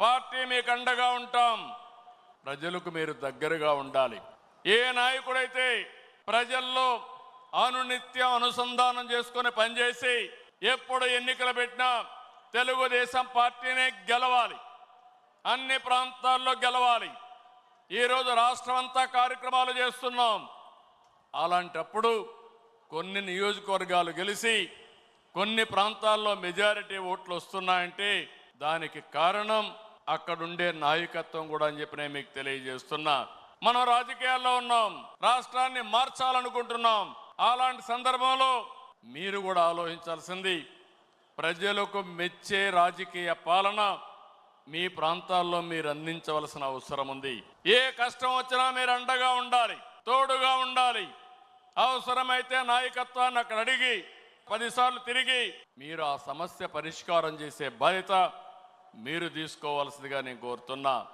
Party మీకు అండగా ఉంటాం. ప్రజలకు మీరు దగ్గరగా ఉండాలి. ఏ నాయకుడైతే ప్రజల్లో అనునిత్యం అనుసంధానం చేసుకుని పనిచేసి ఎప్పుడు ఎన్నికలు పెట్టినా తెలుగుదేశం పార్టీనే గెలవాలి. అన్ని ప్రాంతాల్లో గెలవాలి. ఈరోజు రాష్ట్రం అంతా కార్యక్రమాలు చేస్తున్నాం. అలాంటప్పుడు కొన్ని నియోజకవర్గాలు గెలిచి కొన్ని ప్రాంతాల్లో మెజారిటీ ఓట్లు వస్తున్నాయంటే దానికి కారణం అక్కడుండే నాయకత్వం కూడా అని చెప్పి నేను మీకు తెలియజేస్తున్నా. మనం రాజకీయాల్లో ఉన్నాం రాష్ట్రాన్ని మార్చాలనుకుంటున్నాం. అలాంటి సందర్భంలో మీరు కూడా ఆలోచించాల్సింది ప్రజలకు మెచ్చే రాజకీయ పాలన మీ ప్రాంతాల్లో మీరు అందించవలసిన అవసరం ఉంది. ఏ కష్టం వచ్చినా మీరు అండగా ఉండాలి తోడుగా ఉండాలి. అవసరమైతే నాయకత్వాన్ని అక్కడ అడిగి పదిసార్లు తిరిగి మీరు ఆ సమస్య పరిష్కారం చేసే బాధ్యత మీరు తీసుకోవాల్సిందిగా నేను కోరుతున్నా.